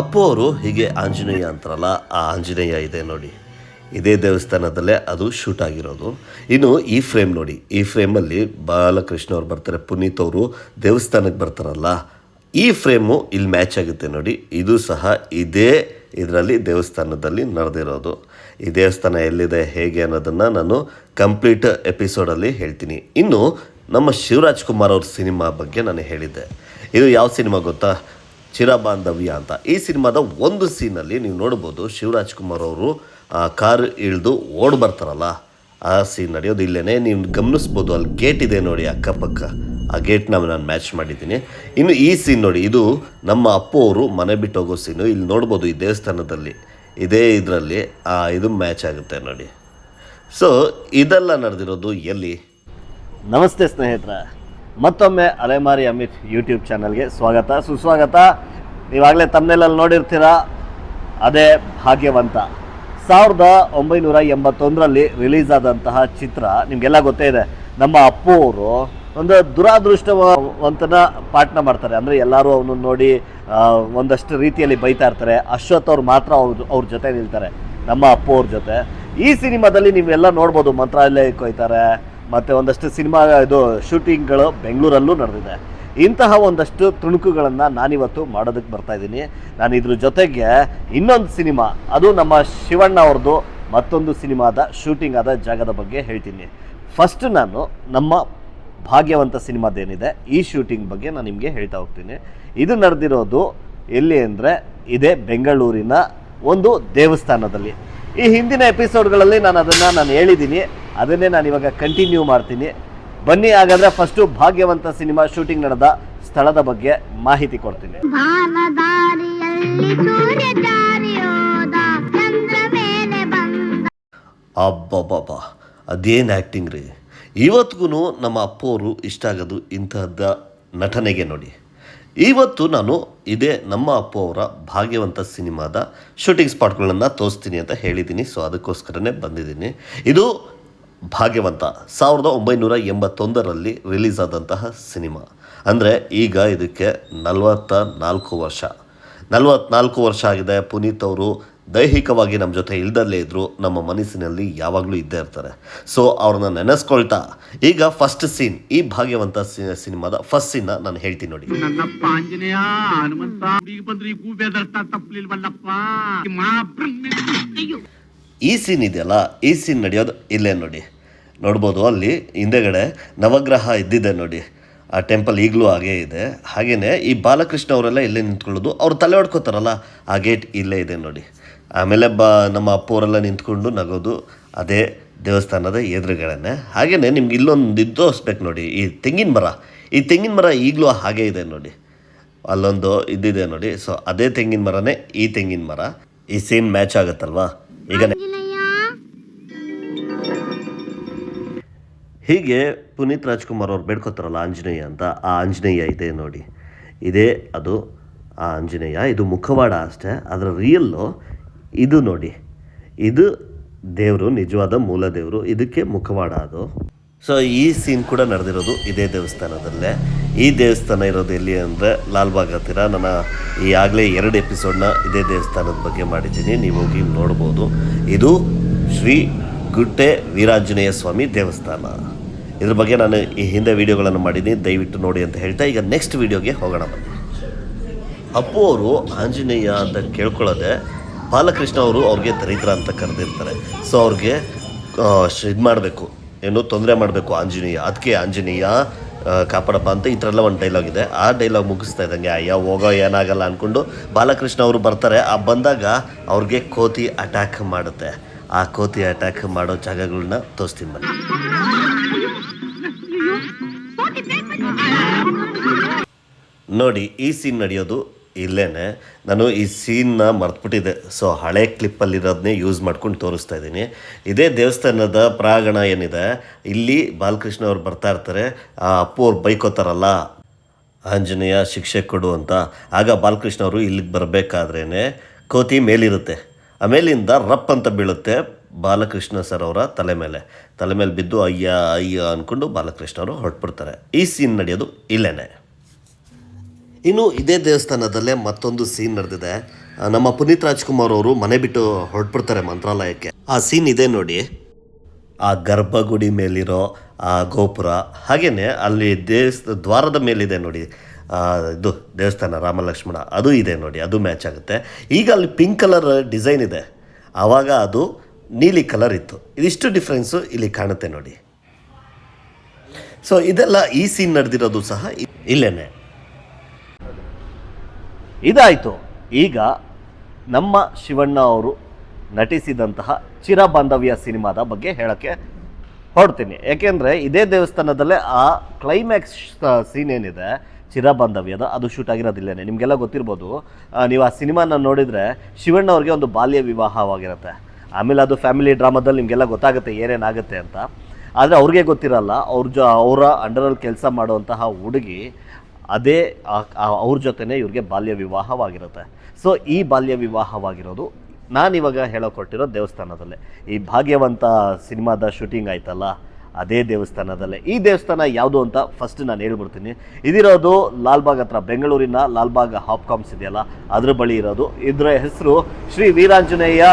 ಅಪ್ಪು ಅವರು ಹೀಗೆ ಆಂಜನೇಯ ಅಂತಾರಲ್ಲ, ಆ ಆಂಜನೇಯ ಇದೆ ನೋಡಿ. ಇದೇ ದೇವಸ್ಥಾನದಲ್ಲೇ ಅದು ಶೂಟ್ ಆಗಿರೋದು. ಇನ್ನು ಈ ಫ್ರೇಮ್ ನೋಡಿ, ಈ ಫ್ರೇಮಲ್ಲಿ ಬಾಲಕೃಷ್ಣ ಅವ್ರು ಬರ್ತಾರೆ, ಪುನೀತ್ ಅವರು ದೇವಸ್ಥಾನಕ್ಕೆ ಬರ್ತಾರಲ್ಲ, ಈ ಫ್ರೇಮು ಇಲ್ಲಿ ಮ್ಯಾಚ್ ಆಗುತ್ತೆ ನೋಡಿ. ಇದು ಸಹ ಇದೇ ಇದರಲ್ಲಿ ದೇವಸ್ಥಾನದಲ್ಲಿ ನಡೆದಿರೋದು. ಈ ದೇವಸ್ಥಾನ ಎಲ್ಲಿದೆ, ಹೇಗೆ ಅನ್ನೋದನ್ನು ನಾನು ಕಂಪ್ಲೀಟ್ ಎಪಿಸೋಡಲ್ಲಿ ಹೇಳ್ತೀನಿ. ಇನ್ನು ನಮ್ಮ ಶಿವರಾಜ್ ಕುಮಾರ್ ಅವ್ರ ಸಿನಿಮಾ ಬಗ್ಗೆ ನಾನು ಹೇಳಿದ್ದೆ. ಇದು ಯಾವ ಸಿನಿಮಾ ಗೊತ್ತಾ? ಚಿರಬಾಂಧವ್ಯ ಅಂತ. ಈ ಸಿನಿಮಾದ ಒಂದು ಸೀನಲ್ಲಿ ನೀವು ನೋಡ್ಬೋದು ಶಿವರಾಜ್ ಕುಮಾರ್ ಅವರು ಕಾರ್ ಇಳಿದು ಓಡ್ ಬರ್ತಾರಲ್ಲ, ಆ ಸೀನ್ ನಡೆಯೋದು ಇಲ್ಲೇ ನೀವು ಗಮನಿಸ್ಬೋದು ಅಲ್ಲಿ ಗೇಟ್ ಇದೆ ನೋಡಿ ಅಕ್ಕಪಕ್ಕ. ಆ ಗೇಟ್ನ ನಾನು ಮ್ಯಾಚ್ ಮಾಡಿದ್ದೀನಿ. ಇನ್ನು ಈ ಸೀನ್ ನೋಡಿ, ಇದು ನಮ್ಮ ಅಪ್ಪು ಅವರು ಮನೆ ಬಿಟ್ಟು ಹೋಗೋ ಸೀನು. ಇಲ್ಲಿ ನೋಡ್ಬೋದು ಈ ದೇವಸ್ಥಾನದಲ್ಲಿ. ಇದೇ ಇದರಲ್ಲಿ ಇದು ಮ್ಯಾಚ್ ಆಗುತ್ತೆ ನೋಡಿ. ಸೊ ಇದೆಲ್ಲ ನಡೆದಿರೋದು ಎಲ್ಲಿ? ನಮಸ್ತೆ ಸ್ನೇಹಿತರ. ಮತ್ತೊಮ್ಮೆ ಅಲೆಮಾರಿ ಅಮಿತ್ ಯೂಟ್ಯೂಬ್ ಚಾನಲ್ಗೆ ಸ್ವಾಗತ. ಸುಸ್ವಾಗತ. ನೀವಾಗಲೇ ತಮ್ಮನೆಲ್ಲಲ್ಲಿ ನೋಡಿರ್ತೀರಾ? ಅದೇ ಭಾಗ್ಯವಂತ. ಸಾವಿರದ ಒಂಬೈನೂರ ಎಂಬತ್ತೊಂದರಲ್ಲಿ ರಿಲೀಸ್ ಆದಂತಹ ಚಿತ್ರ ನಿಮಗೆಲ್ಲ ಗೊತ್ತೇ ಇದೆ. ನಮ್ಮ ಅಪ್ಪು ಅವರು ಒಂದು ದುರಾದೃಷ್ಟವಂತನ ಪಾಠನ ಮಾಡ್ತಾರೆ. ಅಂದರೆ ಎಲ್ಲರೂ ಅವನು ನೋಡಿ ಒಂದಷ್ಟು ರೀತಿಯಲ್ಲಿ ಬೈತಾ ಇರ್ತಾರೆ. ಅಶ್ವಥ್ ಅವ್ರು ಮಾತ್ರ ಅವ್ರ ಅವ್ರ ಜೊತೆ ನಿಲ್ತಾರೆ. ನಮ್ಮ ಅಪ್ಪು ಅವ್ರ ಜೊತೆ. ಈ ಸಿನಿಮಾದಲ್ಲಿ ನೀವೆಲ್ಲ ನೋಡ್ಬೋದು, ಮಂತ್ರಾಲಯಕ್ಕೆ ಹೋಯ್ತಾರೆ ಮತ್ತು ಒಂದಷ್ಟು ಸಿನಿಮಾ ಇದು ಶೂಟಿಂಗ್ಗಳು ಬೆಂಗಳೂರಲ್ಲೂ ನಡೆದಿದೆ. ಇಂತಹ ಒಂದಷ್ಟು ತುಣುಕುಗಳನ್ನು ನಾನಿವತ್ತು ಮಾಡೋದಕ್ಕೆ ಬರ್ತಾ ಇದ್ದೀನಿ. ನಾನು ಇದ್ರ ಜೊತೆಗೆ ಇನ್ನೊಂದು ಸಿನಿಮಾ, ಅದು ನಮ್ಮ ಶಿವಣ್ಣ ಅವ್ರದ್ದು ಮತ್ತೊಂದು ಸಿನಿಮಾದ ಶೂಟಿಂಗ್ ಆದ ಜಾಗದ ಬಗ್ಗೆ ಹೇಳ್ತೀನಿ. ಫಸ್ಟ್ ನಾನು ನಮ್ಮ ಭಾಗ್ಯವಂತ ಸಿನಿಮಾದೇನಿದೆ, ಈ ಶೂಟಿಂಗ್ ಬಗ್ಗೆ ನಾನು ನಿಮಗೆ ಹೇಳ್ತಾ ಹೋಗ್ತೀನಿ. ಇದು ನಡೆದಿರೋದು ಎಲ್ಲಿ ಅಂದರೆ ಇದೇ ಬೆಂಗಳೂರಿನ ಒಂದು ದೇವಸ್ಥಾನದಲ್ಲಿ. ಈ ಹಿಂದಿನ ಎಪಿಸೋಡ್ಗಳಲ್ಲಿ ನಾನು ಅದನ್ನು ನಾನು ಹೇಳಿದ್ದೀನಿ. ಅದನ್ನೇ ನಾನು ಇವಾಗ ಕಂಟಿನ್ಯೂ ಮಾಡ್ತೀನಿ. ಬನ್ನಿ ಹಾಗಾದ್ರೆ ಫಸ್ಟ್ ಭಾಗ್ಯವಂತ ಸಿನಿಮಾ ಶೂಟಿಂಗ್ ನಡೆದ ಸ್ಥಳದ ಬಗ್ಗೆ ಮಾಹಿತಿ ಕೊಡ್ತೀನಿ. ಅಬ್ಬಬ್ಬಬ್ಬ ಅದೇನು ಆ್ಯಕ್ಟಿಂಗ್ ರೀ? ಇವತ್ತಿಗೂ ನಮ್ಮ ಅಪ್ಪವರು ಇಷ್ಟ ಆಗೋದು ಇಂತಹದ್ದ ನಟನೆಗೆ ನೋಡಿ. ಇವತ್ತು ನಾನು ಇದೇ ನಮ್ಮ ಅಪ್ಪು ಅವರ ಭಾಗ್ಯವಂತ ಸಿನಿಮಾದ ಶೂಟಿಂಗ್ ಸ್ಪಾಟ್ಗಳನ್ನು ತೋರಿಸ್ತೀನಿ ಅಂತ ಹೇಳಿದ್ದೀನಿ ಸೊ ಅದಕ್ಕೋಸ್ಕರನೇ ಬಂದಿದ್ದೀನಿ. ಇದು ಭಾಗ್ಯವಂತ. ಸಾವಿರದ ಒಂಬೈನೂರ ಎಂಬತ್ತೊಂದರಲ್ಲಿ ರಿಲೀಸ್ ಆದಂತಹ ಸಿನಿಮಾ. ಅಂದರೆ ಈಗ ಇದಕ್ಕೆ ನಲವತ್ತ ನಾಲ್ಕು ವರ್ಷ. ನಲವತ್ನಾಲ್ಕು ವರ್ಷ ಆಗಿದೆ. ಪುನೀತ್ ಅವರು ದೈಹಿಕವಾಗಿ ನಮ್ಮ ಜೊತೆ ಇಲ್ದಲ್ಲೇ ಇದ್ದರು ನಮ್ಮ ಮನಸ್ಸಿನಲ್ಲಿ ಯಾವಾಗಲೂ ಇದ್ದೇ ಇರ್ತಾರೆ. ಸೊ ಅವ್ರನ್ನ ನೆನೆಸ್ಕೊಳ್ತಾ ಈಗ ಫಸ್ಟ್ ಸೀನ್ ಈ ಭಾಗ್ಯವಂತ ಸಿನಿಮಾದ ಫಸ್ಟ್ ಸೀನ್ ನಾನು ಹೇಳ್ತೀನಿ ನೋಡಿ. ಈ ಸೀನ್ ಇದೆಯಲ್ಲ? ಈ ಸೀನ್ ನಡೆಯೋದು ಇಲ್ಲೇ ನೋಡಿ. ನೋಡ್ಬೋದು ಅಲ್ಲಿ ಹಿಂದೆಗಡೆ ನವಗ್ರಹ ಇದ್ದಿದೆ ನೋಡಿ. ಆ ಟೆಂಪಲ್ ಈಗಲೂ ಹಾಗೇ ಇದೆ. ಹಾಗೆಯೇ ಈ ಬಾಲಕೃಷ್ಣ ಅವರೆಲ್ಲ ಇಲ್ಲೇ ನಿಂತ್ಕೊಳ್ಳೋದು ಅವ್ರು ತಲೆ ಹೊಡ್ಕೋತಾರಲ್ಲ ಆ ಗೇಟ್ ಇಲ್ಲೇ ಇದೆ ನೋಡಿ. ಆಮೇಲೆ ಬ ನಮ್ಮ ಅಪ್ಪವರೆಲ್ಲ ನಿಂತ್ಕೊಂಡು ನಗೋದು ಅದೇ ದೇವಸ್ಥಾನದ ಎದುರುಗಳೇ ಹಾಗೆಯೇ ನಿಮ್ಗೆ ಇಲ್ಲೊಂದು ಇದು ತೋರಿಸ್ಬೇಕು ನೋಡಿ ಈ ತೆಂಗಿನ ಮರ. ಈ ತೆಂಗಿನ ಮರ ಈಗಲೂ ಹಾಗೇ ಇದೆ ನೋಡಿ. ಅಲ್ಲೊಂದು ಇದ್ದಿದೆ ನೋಡಿ. ಸೊ ಅದೇ ತೆಂಗಿನ ಮರನೇ ಈ ತೆಂಗಿನ ಮರ. ಈ ಸೇಮ್ ಮ್ಯಾಚ್ ಆಗುತ್ತಲ್ವಾ? ಈಗ ಹೀಗೆ ಪುನೀತ್ ರಾಜ್ಕುಮಾರ್ ಅವ್ರು ಬೇಡ್ಕೋತಾರಲ್ಲ ಆಂಜನೇಯ ಅಂತ, ಆ ಆಂಜನೇಯ ಇದೆ ನೋಡಿ. ಇದೇ ಅದು, ಆ ಆಂಜನೇಯ, ಇದು ಮುಖವಾಡ ಅಷ್ಟೇ. ಅದರ ರಿಯಲ್ಲು ಇದು ನೋಡಿ. ಇದು ದೇವರು, ನಿಜವಾದ ಮೂಲ ದೇವರು. ಇದಕ್ಕೆ ಮುಖವಾಡ ಅದು. ಸೊ ಈ ಸೀನ್ ಕೂಡ ನಡೆದಿರೋದು ಇದೇ ದೇವಸ್ಥಾನದಲ್ಲೇ. ಈ ದೇವಸ್ಥಾನ ಇರೋದು ಎಲ್ಲಿ ಅಂದರೆ ಲಾಲ್ಬಾಗ್ ಹತ್ತಿರ. ನನ್ನ ಈಗಾಗಲೇ ಎರಡು ಎಪಿಸೋಡ್ನ ಇದೇ ದೇವಸ್ಥಾನದ ಬಗ್ಗೆ ಮಾಡಿದ್ದೀನಿ. ನೀವು ಹೋಗಿ ನೋಡ್ಬೋದು. ಇದು ಶ್ರೀ ಗುಡ್ಡೆ ವೀರಾಂಜನೇಯ ಸ್ವಾಮಿ ದೇವಸ್ಥಾನ. ಇದ್ರ ಬಗ್ಗೆ ನಾನು ಈ ಹಿಂದೆ ವಿಡಿಯೋಗಳನ್ನು ಮಾಡಿದ್ದೀನಿ, ದಯವಿಟ್ಟು ನೋಡಿ ಅಂತ ಹೇಳ್ತಾ ಈಗ ನೆಕ್ಸ್ಟ್ ವಿಡಿಯೋಗೆ ಹೋಗೋಣ ಬನ್ನಿ. ಅಪ್ಪು ಅವರು ಆಂಜನೇಯ ಅಂತ ಕೇಳ್ಕೊಳ್ಳೋದೆ ಬಾಲಕೃಷ್ಣ ಅವರು ಅವ್ರಿಗೆ ದರಿದ್ರ ಅಂತ ಕರೆದಿರ್ತಾರೆ. ಸೊ ಅವ್ರಿಗೆ ಇದು ಮಾಡಬೇಕು. ಏನು ತೊಂದರೆ ಮಾಡಬೇಕು ಆಂಜನೇಯ ಅದಕ್ಕೆ ಆಂಜನೇಯ ಕಾಪಾಡಪ್ಪ ಅಂತ ಈ ಥರ ಎಲ್ಲ ಒಂದು ಡೈಲಾಗ್ ಇದೆ. ಆ ಡೈಲಾಗ್ ಮುಗಿಸ್ತಾ ಇದ್ದಂಗೆ, ಅಯ್ಯ, ಹೋಗೋ, ಏನಾಗಲ್ಲ ಅಂದ್ಕೊಂಡು ಬಾಲಕೃಷ್ಣ ಅವರು ಬರ್ತಾರೆ. ಆ ಬಂದಾಗ ಅವ್ರಿಗೆ ಕೋತಿ ಅಟ್ಯಾಕ್ ಮಾಡುತ್ತೆ. ಆ ಕೋತಿ ಅಟ್ಯಾಕ್ ಮಾಡೋ ಜಾಗಗಳನ್ನ ತೋರಿಸ್ತೀನಿ ಬನ್ನಿ. ನೋಡಿ, ಈ ಸೀನ್ ನಡೆಯೋದು ಇಲ್ಲೇನೆ. ನಾನು ಈ ಸೀನ್ನ ಮರ್ತ್ಬಿಟ್ಟಿದ್ದೆ. ಸೊ ಹಳೆ ಕ್ಲಿಪ್ಪಲ್ಲಿರೋದನ್ನೇ ಯೂಸ್ ಮಾಡ್ಕೊಂಡು ತೋರಿಸ್ತಾ ಇದ್ದೀನಿ. ಇದೇ ದೇವಸ್ಥಾನದ ಪ್ರಾಗಣ ಏನಿದೆ, ಇಲ್ಲಿ ಬಾಲಕೃಷ್ಣ ಅವ್ರು ಬರ್ತಾ ಇರ್ತಾರೆ. ಆ ಅಪ್ಪು ಅವ್ರು ಬೈಕೋತಾರಲ್ಲ, ಆಂಜನೇಯ ಶಿಕ್ಷೆ ಕೊಡು ಅಂತ. ಆಗ ಬಾಲಕೃಷ್ಣ ಅವರು ಇಲ್ಲಿಗೆ ಬರಬೇಕಾದ್ರೇ ಕೋತಿ ಮೇಲಿರುತ್ತೆ. ಆಮೇಲಿಂದ ರಪ್ ಅಂತ ಬೀಳುತ್ತೆ ಬಾಲಕೃಷ್ಣ ಸರ್ ಅವರ ತಲೆ ಮೇಲೆ. ತಲೆ ಮೇಲೆ ಬಿದ್ದು ಅಯ್ಯ ಅಯ್ಯ ಅಂದ್ಕೊಂಡು ಬಾಲಕೃಷ್ಣ ಅವರು ಹೊರಟ್ಬಿಡ್ತಾರೆ. ಈ ಸೀನ್ ನಡೆಯೋದು ಇಲ್ಲೇನೆ. ಇನ್ನು ಇದೇ ದೇವಸ್ಥಾನದಲ್ಲೇ ಮತ್ತೊಂದು ಸೀನ್ ನಡೆದಿದೆ. ನಮ್ಮ ಪುನೀತ್ ರಾಜ್ಕುಮಾರ್ ಅವರು ಮನೆ ಬಿಟ್ಟು ಹೊರಟ್ಬಿಡ್ತಾರೆ ಮಂತ್ರಾಲಯಕ್ಕೆ. ಆ ಸೀನ್ ಇದೆ ನೋಡಿ. ಆ ಗರ್ಭಗುಡಿ ಮೇಲಿರೋ ಆ ಗೋಪುರ ಹಾಗೆಯೇ ಅಲ್ಲಿ ದೇವಸ್ಥ ದ್ವಾರದ ಮೇಲಿದೆ ನೋಡಿ. ಇದು ದೇವಸ್ಥಾನ ರಾಮಲಕ್ಷ್ಮಣ, ಅದು ಇದೆ ನೋಡಿ, ಅದು ಮ್ಯಾಚ್ ಆಗುತ್ತೆ. ಈಗ ಅಲ್ಲಿ ಪಿಂಕ್ ಕಲರ್ ಡಿಸೈನ್ ಇದೆ. ಆವಾಗ ಅದು ನೀಲಿ ಕಲರ್ ಇತ್ತು. ಇದಿಷ್ಟು ಡಿಫ್ರೆನ್ಸು ಇಲ್ಲಿ ಕಾಣುತ್ತೆ ನೋಡಿ. ಸೊ ಇದೆಲ್ಲ ಈ ಸೀನ್ ನಡೆದಿರೋದು ಸಹ ಇಲ್ಲೇನೆ. ಇದಾಯಿತು. ಈಗ ನಮ್ಮ ಶಿವಣ್ಣ ಅವರು ನಟಿಸಿದಂತಹ ಚಿರಬಾಂಧವ್ಯ ಸಿನಿಮಾದ ಬಗ್ಗೆ ಹೇಳೋಕ್ಕೆ ಹೊರಡ್ತೀನಿ. ಯಾಕೆಂದರೆ ಇದೇ ದೇವಸ್ಥಾನದಲ್ಲೇ ಆ ಕ್ಲೈಮ್ಯಾಕ್ಸ್ ಸೀನ್ ಏನಿದೆ ಚಿರಬಾಂಧವ್ಯದ. ಅದು ಶೂಟ್ ಆಗಿರೋದಿಲ್ಲ ನಿಮಗೆಲ್ಲ ಗೊತ್ತಿರ್ಬೋದು. ನೀವು ಆ ಸಿನಿಮಾನ ನೋಡಿದರೆ ಶಿವಣ್ಣ ಅವ್ರಿಗೆ ಒಂದು ಬಾಲ್ಯ ವಿವಾಹವಾಗಿರುತ್ತೆ. ಆಮೇಲೆ ಅದು ಫ್ಯಾಮಿಲಿ ಡ್ರಾಮಾದಲ್ಲಿ ನಿಮಗೆಲ್ಲ ಗೊತ್ತಾಗುತ್ತೆ ಏನೇನಾಗುತ್ತೆ ಅಂತ. ಆದರೆ ಅವ್ರಿಗೆ ಗೊತ್ತಿರಲ್ಲ, ಅವ್ರ ಜೊ, ಅವರ ಅಂಡರಲ್ಲಿ ಕೆಲಸ ಮಾಡುವಂತಹ ಹುಡುಗಿ ಅದೇ ಅವ್ರ ಜೊತೆನೇ ಇವ್ರಿಗೆ ಬಾಲ್ಯ ವಿವಾಹವಾಗಿರುತ್ತೆ. ಸೊ ಈ ಬಾಲ್ಯ ವಿವಾಹವಾಗಿರೋದು ನಾನಿವಾಗ ಹೇಳೋಕೊಟ್ಟಿರೋ ದೇವಸ್ಥಾನದಲ್ಲೇ. ಈ ಭಾಗ್ಯವಂತ ಸಿನಿಮಾದ ಶೂಟಿಂಗ್ ಆಯ್ತಲ್ಲ ಅದೇ ದೇವಸ್ಥಾನದಲ್ಲೇ. ಈ ದೇವಸ್ಥಾನ ಯಾವುದು ಅಂತ ಫಸ್ಟ್ ನಾನು ಹೇಳ್ಬಿಡ್ತೀನಿ. ಇದಿರೋದು ಲಾಲ್ಬಾಗ್ ಹತ್ರ, ಬೆಂಗಳೂರಿನ ಲಾಲ್ಬಾಗ್ ಹಾಪ್ಕಾಮ್ಸ್ ಇದೆಯಲ್ಲ, ಅದ್ರ ಬಳಿ ಇರೋದು. ಇದರ ಹೆಸರು ಶ್ರೀ ವೀರಾಂಜನೇಯ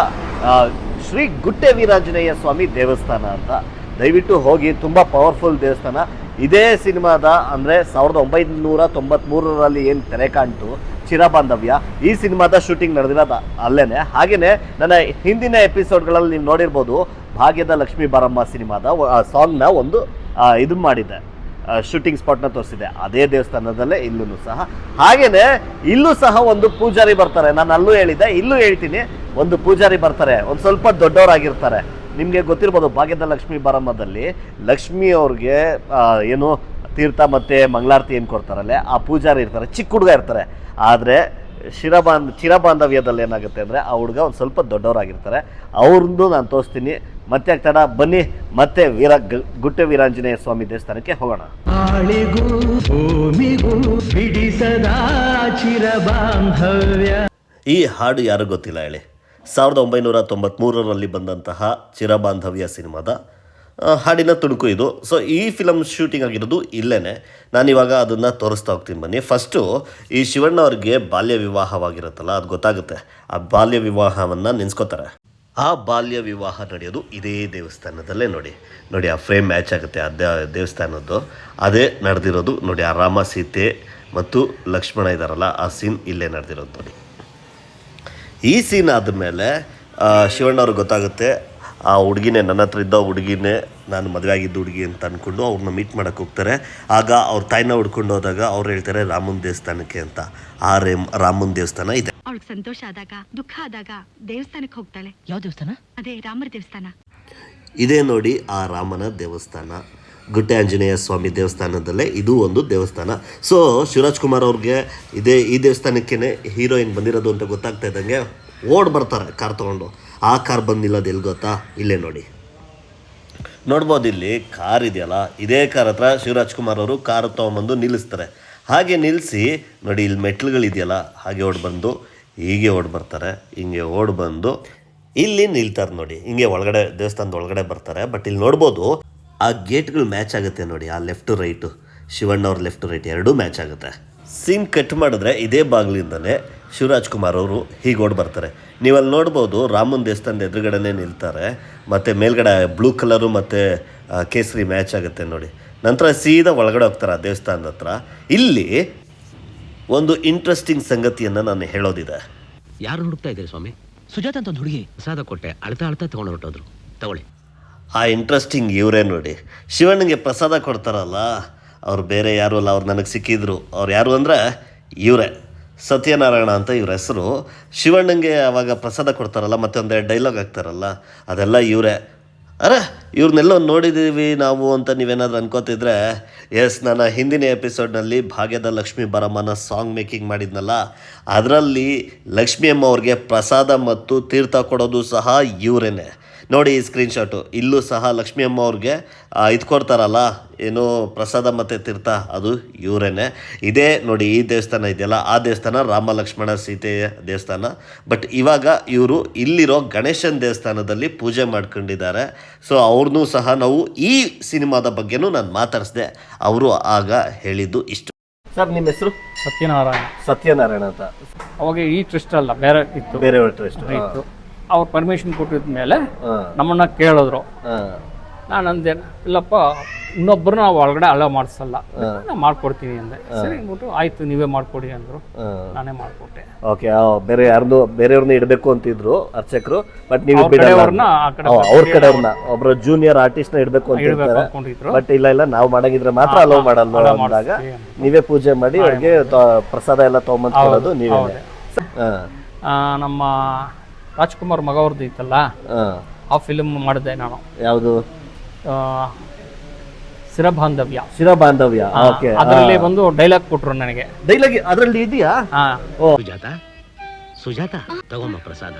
ಶ್ರೀ ಗುಟ್ಟೆ ವೀರಾಂಜನೇಯ ಸ್ವಾಮಿ ದೇವಸ್ಥಾನ ಅಂತ. ದಯವಿಟ್ಟು ಹೋಗಿ, ತುಂಬ ಪವರ್ಫುಲ್ ದೇವಸ್ಥಾನ. ಇದೇ ಸಿನಿಮಾದ ಅಂದರೆ ಸಾವಿರದ ಒಂಬೈನೂರ ತೊಂಬತ್ಮೂರರಲ್ಲಿ ಏನು ತೆರೆ ಕಾಣ್ತು ಚಿರಬಾಂಧವ್ಯ ಈ ಸಿನಿಮಾದ ಶೂಟಿಂಗ್ ನಡೆದಿರೋದು ಅಲ್ಲೇನೆ. ಹಾಗೆಯೇ ನನ್ನ ಹಿಂದಿನ ಎಪಿಸೋಡ್ಗಳಲ್ಲಿ ನೀವು ನೋಡಿರ್ಬೋದು, ಭಾಗ್ಯದ ಲಕ್ಷ್ಮೀ ಬಾರಮ್ಮ ಸಿನಿಮಾದ ಸಾಂಗ್ನ ಒಂದು ಇದು ಮಾಡಿದ್ದೆ ಶೂಟಿಂಗ್ ಸ್ಪಾಟ್ನ ತೋರಿಸಿದೆ. ಅದೇ ದೇವಸ್ಥಾನದಲ್ಲೇ ಇಲ್ಲೂ ಸಹ. ಹಾಗೆಯೇ ಇಲ್ಲೂ ಸಹ ಒಂದು ಪೂಜಾರಿ ಬರ್ತಾರೆ. ನಾನು ಅಲ್ಲೂ ಹೇಳಿದ್ದೆ, ಇಲ್ಲೂ ಹೇಳ್ತೀನಿ, ಒಂದು ಪೂಜಾರಿ ಬರ್ತಾರೆ. ಒಂದು ಸ್ವಲ್ಪ ದೊಡ್ಡವರಾಗಿರ್ತಾರೆ. ನಿಮಗೆ ಗೊತ್ತಿರ್ಬೋದು, ಭಾಗ್ಯದ ಲಕ್ಷ್ಮೀ ಬಾರಮ್ಮದಲ್ಲಿ ಲಕ್ಷ್ಮಿ ಅವ್ರಿಗೆ ಏನು ತೀರ್ಥ ಮತ್ತು ಮಂಗಳಾರತಿ ಏನು ಕೊಡ್ತಾರಲ್ಲ, ಆ ಪೂಜಾರಿ ಇರ್ತಾರೆ. ಚಿಕ್ಕ ಹುಡುಗ ಇರ್ತಾರೆ. ಆದರೆ ಶಿರಬಾಂಧ ಚಿರಬಾಂಧವ್ಯದಲ್ಲಿ ಏನಾಗುತ್ತೆ ಅಂದರೆ ಆ ಹುಡುಗ ಒಂದು ಸ್ವಲ್ಪ ದೊಡ್ಡವರಾಗಿರ್ತಾರೆ. ಅವ್ರದ್ದು ನಾನು ತೋರಿಸ್ತೀನಿ. ಮತ್ತೆ ತಡ ಬನ್ನಿ ಮತ್ತೆ ವೀರ ಗುಟ್ಟೆ ವೀರಾಂಜನೇಯ ಸ್ವಾಮಿ ದೇವಸ್ಥಾನಕ್ಕೆ ಹೋಗೋಣ. ಆಳಿಗೂ ಭೂಮಿಗೂ ಬಿಡಿಸದ ಚಿರಬಾಂಧವ್ಯ. ಈ ಹಾಡು ಯಾರು ಗೊತ್ತಿಲ್ಲ ಹೇಳಿ. ಸಾವಿರದ ಒಂಬೈನೂರ ತೊಂಬತ್ತ್ಮೂರರಲ್ಲಿ ಬಂದಂತಹ ಚಿರಬಾಂಧವ್ಯ ಸಿನಿಮಾದ ಹಾಡಿನ ತುಣುಕು ಇದು. ಸೊ ಈ ಫಿಲಮ್ ಶೂಟಿಂಗ್ ಆಗಿರೋದು ಇಲ್ಲೇ ನಾನಿವಾಗ ಅದನ್ನು ತೋರಿಸ್ತಾ ಹೋಗ್ತೀನಿ ಬನ್ನಿ. ಫಸ್ಟು ಈ ಶಿವಣ್ಣ ಅವ್ರಿಗೆ ಬಾಲ್ಯ ವಿವಾಹವಾಗಿರುತ್ತಲ್ಲ, ಅದು ಗೊತ್ತಾಗುತ್ತೆ. ಆ ಬಾಲ್ಯ ವಿವಾಹವನ್ನು ನೆನೆಸ್ಕೋತಾರೆ. ಆ ಬಾಲ್ಯ ವಿವಾಹ ನಡೆಯೋದು ಇದೇ ದೇವಸ್ಥಾನದಲ್ಲೇ ನೋಡಿ. ನೋಡಿ, ಆ ಫ್ರೇಮ್ ಮ್ಯಾಚ್ ಆಗುತ್ತೆ ಆ ದೇವಸ್ಥಾನದ್ದು. ಅದೇ ನಡೆದಿರೋದು ನೋಡಿ, ಆ ರಾಮ ಸೀತೆ ಮತ್ತು ಲಕ್ಷ್ಮಣ ಇದ್ದಾರಲ್ಲ ಆ ಸೀನ್ ಇಲ್ಲೇ ನಡೆದಿರೋದು ನೋಡಿ. ಈ ಸೀನ್ ಆದಮೇಲೆ ಶಿವಣ್ಣ ಅವ್ರಿಗೆ ಗೊತ್ತಾಗುತ್ತೆ ಆ ಹುಡುಗಿನೇ ನನ್ನ ಹತ್ರ ಇದ್ದ ಹುಡುಗಿನೇ ನಾನು ಮದುವೆ ಆಗಿದ್ದ ಹುಡುಗಿ ಅಂತ ಅಂದ್ಕೊಂಡು ಅವ್ರನ್ನ ಮೀಟ್ ಮಾಡೋಕ್ಕೆ ಹೋಗ್ತಾರೆ. ಆಗ ಅವ್ರ ತಾಯಿನ ಹುಡ್ಕೊಂಡು ಹೋದಾಗ ಅವ್ರು ಹೇಳ್ತಾರೆ ರಾಮನ ದೇವಸ್ಥಾನಕ್ಕೆ ಅಂತ. ಆ ರೇಮ್ ರಾಮನ ದೇವಸ್ಥಾನ ಇದೆ. ಅವಳಿಗೆ ಸಂತೋಷ ಆದಾಗ ದುಃಖ ಆದಾಗ ದೇವಸ್ಥಾನಕ್ಕೆ ಹೋಗ್ತಾಳೆ. ಯಾವ ದೇವಸ್ಥಾನ? ಅದೇ ರಾಮರ ದೇವಸ್ಥಾನ. ಇದೇ ನೋಡಿ ಆ ರಾಮನ ದೇವಸ್ಥಾನ. ಗುಟ್ಟೆ ಆಂಜನೇಯ ಸ್ವಾಮಿ ದೇವಸ್ಥಾನದಲ್ಲೇ ಇದು ಒಂದು ದೇವಸ್ಥಾನ. ಸೊ ಶಿವರಾಜ್ ಕುಮಾರ್ ಅವ್ರಿಗೆ ಇದೇ ಈ ದೇವಸ್ಥಾನಕ್ಕೇ ಹೀರೋಯಿನ್ ಬಂದಿರೋದು ಅಂತ ಗೊತ್ತಾಗ್ತಾ ಇದ್ದಂಗೆ ಓಡ್ ಬರ್ತಾರೆ ಕಾರ್ ತೊಗೊಂಡು. ಆ ಕಾರ್ ಬಂದಿಲ್ಲದು ಎಲ್ಲಿ ಗೊತ್ತಾ? ಇಲ್ಲೇ ನೋಡಿ. ನೋಡ್ಬೋದು ಇಲ್ಲಿ ಕಾರ್ ಇದೆಯಲ್ಲ? ಇದೇ ಕಾರ್ ಹತ್ರ ಶಿವರಾಜ್ ಕುಮಾರ್ ಅವರು ಕಾರ್ ತೊಗೊಂಬಂದು ನಿಲ್ಲಿಸ್ತಾರೆ. ಹಾಗೆ ನಿಲ್ಲಿಸಿ, ನೋಡಿ ಇಲ್ಲಿ ಮೆಟ್ಲುಗಳಿದೆಯಲ್ಲ ಹಾಗೆ ಓಡ್ ಬಂದು, ಹೀಗೆ ಓಡ್ ಬರ್ತಾರೆ, ಹಿಂಗೆ ಓಡ್ ಬಂದು, ಇಲ್ಲಿ ನಿಲ್ತಾರೆ ನೋಡಿ. ಹಿಂಗೆ ಒಳಗಡೆ, ದೇವಸ್ಥಾನದ ಒಳಗಡೆ ಬರ್ತಾರೆ. ಬಟ್ ಇಲ್ಲಿ ನೋಡ್ಬೋದು, ಆ ಗೇಟ್ಗಳು ಮ್ಯಾಚ್ ಆಗುತ್ತೆ ನೋಡಿ, ಆ ಲೆಫ್ಟ್ ರೈಟು ಶಿವಣ್ಣ ಅವ್ರ ಲೆಫ್ಟ್ ರೈಟ್ ಎರಡೂ ಮ್ಯಾಚ್ ಆಗುತ್ತೆ. ಸೀನ್ ಕಟ್ ಮಾಡಿದ್ರೆ ಇದೇ ಬಾಗಿಲಿಂದಲೇ ಶಿವರಾಜ್ ಕುಮಾರ್ ಅವರು ಹೀಗೆ ಓಡ್ ಬರ್ತಾರೆ. ನೀವು ಅಲ್ಲಿ ನೋಡ್ಬೋದು ರಾಮನ ದೇವಸ್ಥಾನದ ಎದುರುಗಡೆನೇ ನಿಲ್ತಾರೆ. ಮತ್ತು ಮೇಲ್ಗಡೆ ಬ್ಲೂ ಕಲರು ಮತ್ತು ಕೇಸರಿ ಮ್ಯಾಚ್ ಆಗುತ್ತೆ ನೋಡಿ. ನಂತರ ಸೀದಾ ಒಳಗಡೆ ಹೋಗ್ತಾರೆ ಆ ದೇವಸ್ಥಾನದ ಹತ್ರ. ಇಲ್ಲಿ ಒಂದು ಇಂಟ್ರೆಸ್ಟಿಂಗ್ ಸಂಗತಿಯನ್ನು ನಾನು ಹೇಳೋದಿದೆ. ಯಾರು ಹುಡುಕ್ತಾ ಇದ್ದೀರಿ ಸ್ವಾಮಿ? ಸುಜಾತ ಅಂತ ಒಂದು ಹುಡುಗಿ ಪ್ರಸಾದ ಕೊಟ್ಟೆ. ಅಳ್ತಾ ಅಳ್ತಾ ತೊಗೊಂಡು ಹೊರಟೋದ್ರು. ತಗೊಳ್ಳಿ. ಆ ಇಂಟ್ರೆಸ್ಟಿಂಗ್ ಇವರೇ ನೋಡಿ. ಶಿವಣ್ಣಗೆ ಪ್ರಸಾದ ಕೊಡ್ತಾರಲ್ಲ ಅವ್ರು ಬೇರೆ ಯಾರು ಅಲ್ಲ ಅವ್ರು ನನಗೆ ಸಿಕ್ಕಿದ್ರು. ಅವ್ರು ಯಾರು ಅಂದರೆ ಇವರೇ. ಸತ್ಯನಾರಾಯಣ ಅಂತ ಇವ್ರ ಹೆಸರು. ಶಿವಣ್ಣಂಗೆ ಅವಾಗ ಪ್ರಸಾದ ಕೊಡ್ತಾರಲ್ಲ ಮತ್ತೆ ಒಂದೆರಡು ಡೈಲಾಗ್ ಹಾಕ್ತಾರಲ್ಲ, ಅದೆಲ್ಲ ಇವರೇ. ಅರೆ ಇವ್ರನ್ನೆಲ್ಲೋ ನೋಡಿದ್ದೀವಿ ನಾವು ಅಂತ ನೀವೇನಾದ್ರು ಅನ್ಕೋತಿದ್ರೆ, ಎಸ್, ನನ್ನ ಹಿಂದಿನ ಎಪಿಸೋಡ್ನಲ್ಲಿ ಭಾಗ್ಯದ ಲಕ್ಷ್ಮಿ ಬರಮ್ಮನ ಸಾಂಗ್ ಮೇಕಿಂಗ್ ಮಾಡಿದ್ನಲ್ಲ, ಅದರಲ್ಲಿ ಲಕ್ಷ್ಮಿ ಅಮ್ಮ ಅವ್ರಿಗೆ ಪ್ರಸಾದ ಮತ್ತು ತೀರ್ಥ ಕೊಡೋದು ಸಹ ಇವರೇನೆ. ನೋಡಿ ಈ ಸ್ಕ್ರೀನ್ಶಾಟು ಇಲ್ಲೂ ಸಹ ಲಕ್ಷ್ಮಿ ಅಮ್ಮ ಅವ್ರಿಗೆ ಇದು ಕೊಡ್ತಾರಲ್ಲ ಏನು ಪ್ರಸಾದ ಮತ್ತು ತೀರ್ಥ ಅದು ಇವರೇನೆ. ಇದೇ ನೋಡಿ ಈ ದೇವಸ್ಥಾನ ಇದೆಯಲ್ಲ ಆ ದೇವಸ್ಥಾನ ರಾಮ ಲಕ್ಷ್ಮಣ ಸೀತೆಯ ದೇವಸ್ಥಾನ. ಬಟ್ ಇವಾಗ ಇವರು ಇಲ್ಲಿರೋ ಗಣೇಶನ ದೇವಸ್ಥಾನದಲ್ಲಿ ಪೂಜೆ ಮಾಡ್ಕೊಂಡಿದ್ದಾರೆ. ಸೊ ಅವ್ರನ್ನೂ ಸಹ ನಾವು ಈ ಸಿನಿಮಾದ ಬಗ್ಗೆನೂ ನಾನು ಮಾತಾಡಿಸಿದೆ. ಅವರು ಆಗ ಹೇಳಿದ್ದು ಇಷ್ಟು. ಸರ್ ನಿಮ್ಮ ಹೆಸರು? ಸತ್ಯನಾರಾಯಣ. ಸತ್ಯನಾರಾಯಣ ಅಂತ. ಅವಾಗ ಈ ಟ್ವಿಸ್ಟ್ ಅಲ್ಲ ಬೇರೆ ಇತ್ತು. ಬೇರೆ ಟ್ವಿಸ್ಟ್ ಇತ್ತು. ಅವ್ರು ಪರ್ಮಿಷನ್ ಕೊಟ್ಟಿದ ಮೇಲೆ ನಮ್ಮನ್ನ ಕೇಳಿದ್ರು. ನಾನು ಅಂದೆ ಇಲ್ಲಪ್ಪ ಇನ್ನೊಬ್ಬರನ್ನ ಒಳಗಡೆ ಅಲೋ ಮಾಡಿಸಲ್ಲ. ನಾನು ಮಾಡ್ಕೊಡ್ತೀನಿ ಅಂದೆ. ಸರಿ ಅಂದ್ಬಿಟ್ಟು ಆಯ್ತು ನೀವೇ ಮಾಡ್ಕೊಡಿ ಅಂದ್ರು. ನಾನೇ ಮಾಡ್ಕೊಟ್ಟೆ. ಓಕೆ ಬೇರೆ ಯಾರ್ದು ಬೇರೆಯವ್ರನ್ನ ಇಡಬೇಕು ಅಂತಿದ್ರು ಅರ್ಚಕರು ಬಟ್ ನೀವು ಕಡೆ ಅವ್ರ- ಕಡೆಯವ್ರನ್ನ. ಒಬ್ರು ಜೂನಿಯರ್ ಆರ್ಟಿಸ್ಟ್ನ ಇಡಬೇಕು ಅಂತ ಹೇಳ್ತಾರೆ. ಬಟ್ ಇಲ್ಲ ಇಲ್ಲ ನಾವು ಮಾಡಂಗಿದ್ರೆ ಮಾತ್ರ ಅಲೋ ಮಾಡಲ್ಲ ಅಂದಾಗ ನೀವೇ ಪೂಜೆ ಮಾಡಿ ಅವ್ರಿಗೆ ಪ್ರಸಾದ ಎಲ್ಲ ತೊಗೊಂಬಂದು ನೀವೇ ನಮ್ಮ ರಾಜ್ಕುಮಾರ್ ಮಗ ಅವ್ರದ್ದು ಇತ್ತಲ್ಲ ಆ ಫಿಲ್ಮ್ ಮಾಡಿದೆ ನಾನು. ಯಾವುದು? ಆ, ಸ್ಥಿರಬಾಂಧವ್ಯ ಶಿರ ಬಾಂಧವ್ಯ ಓಕೆ ಅದರಲ್ಲಿ ಬಂದು ಡೈಲಾಗ್ ಕೊಟ್ರು ನನಗೆ. ಡೈಲಾಗ್ ಅದ್ರಲ್ಲಿ ಇದೆಯಾ? ಓ. ಸುಜಾತ ಸುಜಾತ ತಗೊಂಬ ಪ್ರಸಾದ.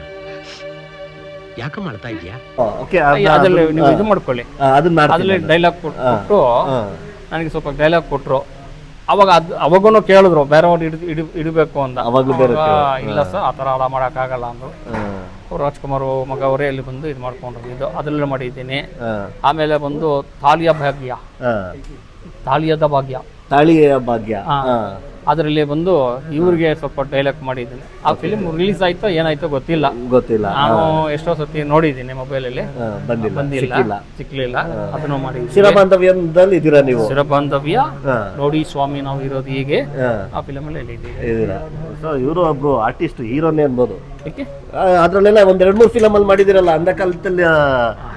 ಯಾಕ ಮಾಡ್ತಾ ಇದೀಯಾ? ಓಕೆ ಅದ್ರಲ್ಲಿ ನೀವು ಇದು ಮಾಡ್ಕೊಳ್ಳಿ. ಅದನ್ನ ಅದ್ರಲ್ಲಿ ಡೈಲಾಗ್ ಕೊಟ್ಟು. ನನಗೆ ಸ್ವಲ್ಪ ಡೈಲಾಗ್ ಕೊಟ್ರು. ಅವಾಗ ಅದು ಅವಾಗೂ ಕೇಳಿದ್ರು ಬೇರೆಯವ್ರು ಇಡ್ ಇಡಬೇಕು ಅಂತ. ಅವಾಗ ಇಲ್ಲ ಸರ್ ಆ ಥರ ಎಲ್ಲ ಮಾಡೋಕ್ಕಾಗಲ್ಲ ಅಂದರು. ರಾಜ್ಕುಮಾರ್ ಮಗ ಅವರೇ ಅಲ್ಲಿ ಬಂದು ಇದು ಮಾಡ್ಕೊಂಡ್ರು. ಇದು ಅದರಲ್ಲಿ ಮಾಡಿದ್ದೀನಿ. ಆಮೇಲೆ ಬಂದು ತಾಲಿಯ ಭಾಗ್ಯ. ತಾಳಿಯದ ತಾಲಿಯದ ಭಾಗ್ಯ. ತಾಳಿಯ ಭಾಗ್ಯ. ಅದರಲ್ಲಿ ಬಂದು ಇವ್ರಿಗೆ ಸ್ವಲ್ಪ ಡೈಲಾಗ್ ಮಾಡಿದ್ದೀನಿ. ಆ ಫಿಲಿಮ್ ರಿಲೀಸ್ ಆಯ್ತೋ ಏನಾಯ್ತೋ ಗೊತ್ತಿಲ್ಲ. ಗೊತ್ತಿಲ್ಲ. ನಾನು ಎಷ್ಟೋ ಸತಿ ನೋಡಿದ್ದೀನಿ ಮೊಬೈಲ್ ಅಲ್ಲಿ. ಬಂದಿಲ್ಲ. ಸಿಕ್ಲಿಲ್ಲ. ಅದನ್ನು ಮಾಡಿದ್ದೀನಿ. ಶಿರಬಾಂಧವ್ಯದಲ್ಲಿ ಇದ್ದೀರಾ ನೀವು? ಶಿರಬಾಂಧವ್ಯ ನೋಡಿ ಸ್ವಾಮಿ ನಾವು ಇರೋದು ಹೀಗೆ. ಆ ಫಿಲಮ್ ಅಲ್ಲಿ ಇದ್ದೀರಾ? ಇವರು ಒಬ್ರು ಆರ್ಟಿಸ್ಟ್ ಹೀರೋನೇ ಅನ್ಬೋದು. ಆ, ಅದ್ರಲ್ಲೆಲ್ಲ ಒಂದ್ ಎರಡ್ ಮೂರು ಫಿಲಮ್ ಅಲ್ಲಿ ಮಾಡಿದಿರಲ್ಲ ಅಂದ ಕಾಲದಲ್ಲಿ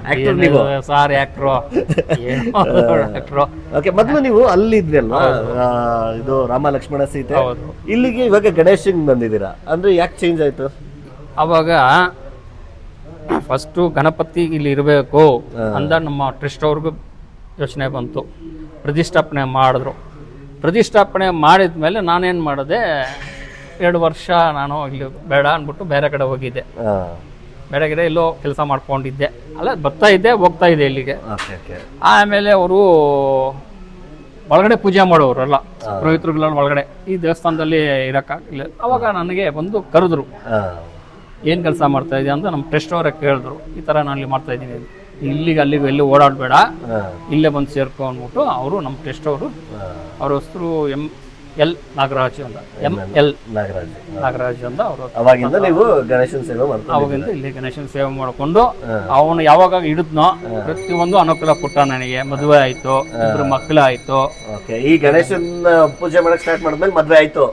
ಆಕ್ಟರ್ ನೀವು. ಸಾರ್ ಆಕ್ಟ್ರು ಓಕೆ ಮೊದಲು ನೀವು ಅಲ್ವಾ? ಆ, ಇದು ರಾಮ ಲಕ್ಷ್ಮಣ ಸೀತೆ. ಇಲ್ಲಿಗೆ ಇವಾಗ ಗಣೇಶನ್ ಬಂದಿದ್ದೀರಾ? ಅಂದ್ರೆ ಯಾಕೆ ಚೇಂಜ್ ಆಯ್ತು? ಅವಾಗ ಫಸ್ಟು ಗಣಪತಿ ಇಲ್ಲಿ ಇರಬೇಕು ಅಂದ ನಮ್ಮ ಟ್ರಿಸ್ಟ್ ಅವ್ರಿಗೂ ಯೋಚನೆ ಬಂತು. ಪ್ರತಿಷ್ಠಾಪನೆ ಮಾಡಿದ್ರು. ಪ್ರತಿಷ್ಠಾಪನೆ ಮಾಡಿದ ಮೇಲೆ ನಾನೇನು ಮಾಡಿದೆ ಎರಡು ವರ್ಷ ನಾನು ಇಲ್ಲಿ ಬೇಡ ಅಂದ್ಬಿಟ್ಟು ಬೇರೆ ಕಡೆ ಹೋಗಿದ್ದೆ. ಬೇರೆ ಕಡೆ ಎಲ್ಲೋ ಕೆಲಸ ಮಾಡ್ಕೊಂಡಿದ್ದೆ. ಅಲ್ಲ ಬರ್ತಾ ಇದ್ದೆ ಹೋಗ್ತಾ ಇದ್ದೆ ಇಲ್ಲಿಗೆ. ಆಮೇಲೆ ಅವರು ಒಳಗಡೆ ಪೂಜೆ ಮಾಡೋರಲ್ಲ ಪುರೋಹಿತರುಗಳ ಒಳಗಡೆ. ಈ ದೇವಸ್ಥಾನದಲ್ಲಿ ಇರೋಕ್ಕಾಗಲಿಲ್ಲ ಅವಾಗ ನನಗೆ ಬಂದು ಕರೆದ್ರು. ಏನು ಕೆಲಸ ಮಾಡ್ತಾ ಇದೆಯಾ ಅಂತ ನಮ್ಮ ಟ್ರೆಸ್ಟ್ ಅವರೇ ಕೇಳಿದ್ರು. ಈ ಥರ ನಾನು ಇಲ್ಲಿ ಮಾಡ್ತಾ ಇದ್ದೀನಿ ಇಲ್ಲಿಗೆ ಅಲ್ಲಿಗೆ ಎಲ್ಲಿ ಓಡಾಡಬೇಡ. ಇಲ್ಲೇ ಬಂದು ಸೇರ್ಕೊಂಡ್ಬಿಟ್ಟು ಅವರು ನಮ್ಮ ಟ್ರೆಸ್ಟ್ ಅವರು ಅವ್ರ ಹೆಸರು ಎಂ ಎಲ್ ನಾಗರಾಜ್ ಅಂತ. M L Nagaraj. ನಾಗರಾಜ್ ಅಂತ ಅವರು ಅವಾಗಿಂದ ನೀವು ಗಣೇಶನ ಸೇವೆ ಮಾಡ್ಕೊಂಡು ಅವಾಗಿಂದ ಇಲ್ಲಿ ಗಣೇಶನ ಸೇವೆ ಮಾಡಿಕೊಂಡು ಅವನು ಯಾವಾಗ ಹಿಡಿದ್ನೋ ಪ್ರತಿಯೊಂದು ಅನುಕೂಲ ಕೊಟ್ಟ ನನಗೆ. ಮದುವೆ ಆಯ್ತು ಇಬ್ರು ಮಕ್ಕಳು ಆಯ್ತು ಓಕೆ ಈ ಗಣೇಶನ್ ಪೂಜೆ ಮಾಡಕ್ ಸ್ಟಾರ್ಟ್ ಮಾಡಿದ್ಮೇಲೆ ಮದ್ವೆ ಆಯ್ತು?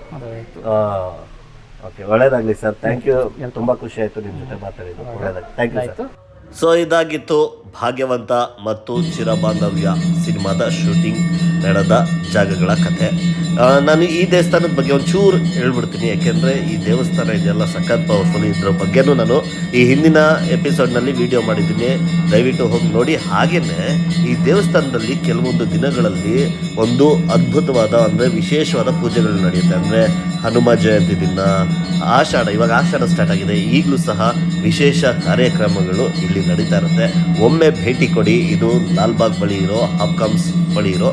ಓಕೆ ಒಳ್ಳೇದಾಗ್ಲಿ ಸರ್. ಥ್ಯಾಂಕ್ ಯು ತುಂಬಾ ಖುಷಿ ಆಯ್ತು ನಿಮ್ಮ ಜೊತೆ ಮಾತಾಡಿದ್ದು. ಒಳ್ಳೇದಾಗ್ಲಿ. ಥ್ಯಾಂಕ್ ಯು ಆಯ್ತು. ಸೊ ಇದಾಗಿತ್ತು ಭಾಗ್ಯವಂತ ಮತ್ತು ಚಿರಬಾಂಧವ್ಯ ಸಿನಿಮಾದ ಶೂಟಿಂಗ್ ನಡೆದ ಜಾಗಗಳ ಕಥೆ ನಾನು ಈ ದೇವಸ್ಥಾನದ ಬಗ್ಗೆ ಒಂಚೂರು ಹೇಳ್ಬಿಡ್ತೀನಿ, ಯಾಕೆಂದರೆ ಈ ದೇವಸ್ಥಾನ ಇದೆಲ್ಲ ಸಖತ್ ಪವರ್ಫುಲ್ ಇದ್ರ ಬಗ್ಗೆನೂ ನಾನು ಈ ಹಿಂದಿನ ಎಪಿಸೋಡ್ನಲ್ಲಿ ವಿಡಿಯೋ ಮಾಡಿದ್ದೀನಿ. ದಯವಿಟ್ಟು ಹೋಗಿ ನೋಡಿ. ಹಾಗೆಯೇ ಈ ದೇವಸ್ಥಾನದಲ್ಲಿ ಕೆಲವೊಂದು ದಿನಗಳಲ್ಲಿ ಒಂದು ಅದ್ಭುತವಾದ, ಅಂದರೆ ವಿಶೇಷವಾದ ಪೂಜೆಗಳು ನಡೆಯುತ್ತೆ. ಅಂದರೆ ಹನುಮ ಜಯಂತಿ ದಿನ, ಆಷಾಢ, ಇವಾಗ ಆಷಾಢ ಸ್ಟಾರ್ಟ್ ಆಗಿದೆ. ಈಗಲೂ ಸಹ ವಿಶೇಷ ಕಾರ್ಯಕ್ರಮಗಳು ಇಲ್ಲಿ ನಡೀತಾ ಇರುತ್ತೆ. ಒಮ್ಮೆ ಭೇಟಿ ಕೊಡಿ. ಇದು ಲಾಲ್ಬಾಗ್ ಬಳಿ ಇರೋ ಹಾಪ್ಕಾಮ್ಸ್ ಬಳಿ ಇರೋ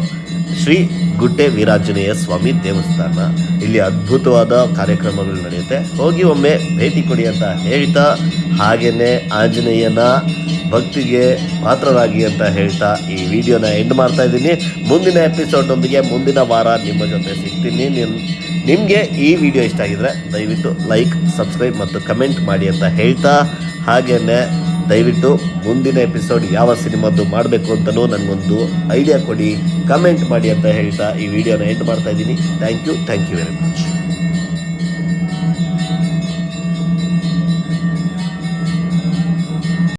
ಶ್ರೀ ಗುಡ್ಡೆ ವೀರಾಂಜನೇಯ ಸ್ವಾಮಿ ದೇವಸ್ಥಾನ. ಇಲ್ಲಿ ಅದ್ಭುತವಾದ ಕಾರ್ಯಕ್ರಮಗಳು ನಡೆಯುತ್ತೆ. ಹೋಗಿ ಒಮ್ಮೆ ಭೇಟಿ ಕೊಡಿ ಅಂತ ಹೇಳ್ತಾ ಹಾಗೆಯೇ ಆಂಜನೇಯನ ಭಕ್ತಿಗೆ ಪಾತ್ರರಾಗಿ ಅಂತ ಹೇಳ್ತಾ ಈ ವಿಡಿಯೋನ ಎಂಡ್ ಮಾಡ್ತಾ ಇದ್ದೀನಿ. ಮುಂದಿನ ಎಪಿಸೋಡ್ನೊಂದಿಗೆ ಮುಂದಿನ ವಾರ ನಿಮ್ಮ ಜೊತೆ ಸಿಗ್ತೀನಿ. ನಿಮ್, ನಿಮಗೆ ಈ ವಿಡಿಯೋ ಇಷ್ಟ ಆಗಿದ್ರೆ ದಯವಿಟ್ಟು ಲೈಕ್, ಸಬ್ಸ್ಕ್ರೈಬ್ ಮತ್ತು ಕಮೆಂಟ್ ಮಾಡಿ ಅಂತ ಹೇಳ್ತಾ ಹಾಗೆಯೇ ದಯವಿಟ್ಟು ಮುಂದಿನ ಎಪಿಸೋಡ್ ಯಾವ ಸಿನಿಮಾದ್ದು ಮಾಡಬೇಕು ಅಂತಲೂ ನನಗೊಂದು ಐಡಿಯಾ ಕೊಡಿ, ಕಮೆಂಟ್ ಮಾಡಿ ಅಂತ ಹೇಳ್ತಾ ಈ ವಿಡಿಯೋನ ಎಂಡ್ ಮಾಡ್ತಾ ಇದ್ದೀನಿ. Thank you thank you very much